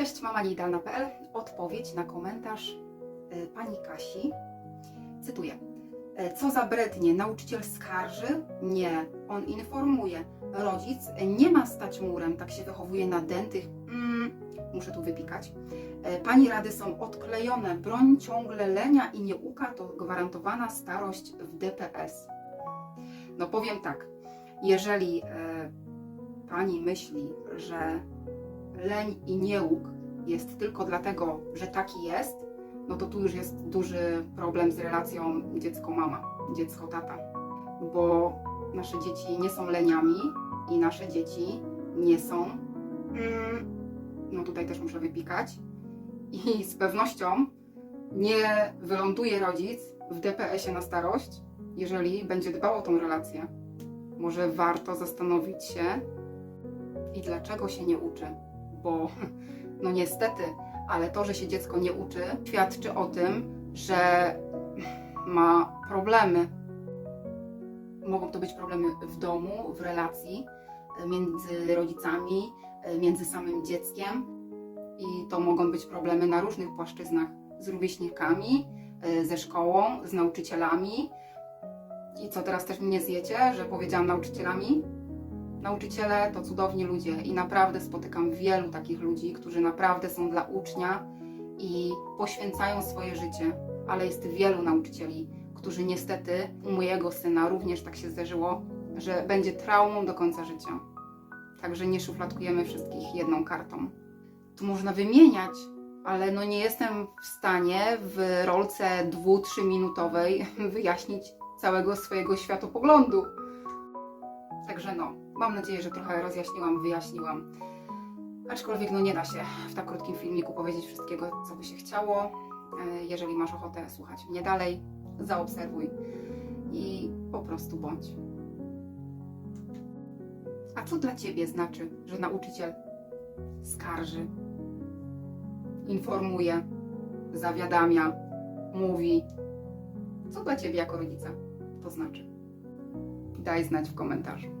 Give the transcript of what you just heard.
Cześć, mama. Odpowiedź na komentarz y, pani Kasi. Cytuję. E, Co za brednie, nauczyciel skarży? Nie, on informuje. Rodzic nie ma stać murem, tak się wychowuje nadętych. Mm, muszę tu wypikać. E, Pani rady są odklejone. Broń ciągle lenia i nieuka to gwarantowana starość w DPS. No powiem tak, jeżeli e, pani myśli, że leń i niełuk jest tylko dlatego, że taki jest, no to tu już jest duży problem z relacją dziecko-mama, dziecko-tata. Bo nasze dzieci nie są leniami i nasze dzieci nie są. Mm, no tutaj też muszę wypikać. I z pewnością nie wyląduje rodzic w DPS-ie na starość, jeżeli będzie dbał o tą relację. Może warto zastanowić się, i dlaczego się nie uczy bo no niestety, ale to, że się dziecko nie uczy, świadczy o tym, że ma problemy. Mogą to być problemy w domu, w relacji e, między rodzicami, e, między samym dzieckiem i to mogą być problemy na różnych płaszczyznach z rówieśnikami, e, ze szkołą, z nauczycielami. I co teraz też mnie zjecie, że powiedziałam nauczycielami? Nauczyciele to cudowni ludzie i naprawdę spotykam wielu takich ludzi, którzy naprawdę są dla ucznia i poświęcają swoje życie, ale jest wielu nauczycieli, którzy niestety u mojego syna również tak się zdarzyło, że będzie traumą do końca życia. Także nie szufladkujemy wszystkich jedną kartą. Tu można wymieniać, ale no nie jestem w stanie w rolce dwu-trzy minutowej wyjaśnić całego swojego światopoglądu. Także no, mam nadzieję, że trochę rozjaśniłam, wyjaśniłam. Aczkolwiek no nie da się w tak krótkim filmiku powiedzieć wszystkiego, co by się chciało. E, Jeżeli masz ochotę słuchać mnie dalej, zaobserwuj i po prostu bądź. A co dla Ciebie znaczy, że nauczyciel skarży, informuje, zawiadamia, mówi? Co dla Ciebie jako rodzica to znaczy? Daj znać w komentarzu.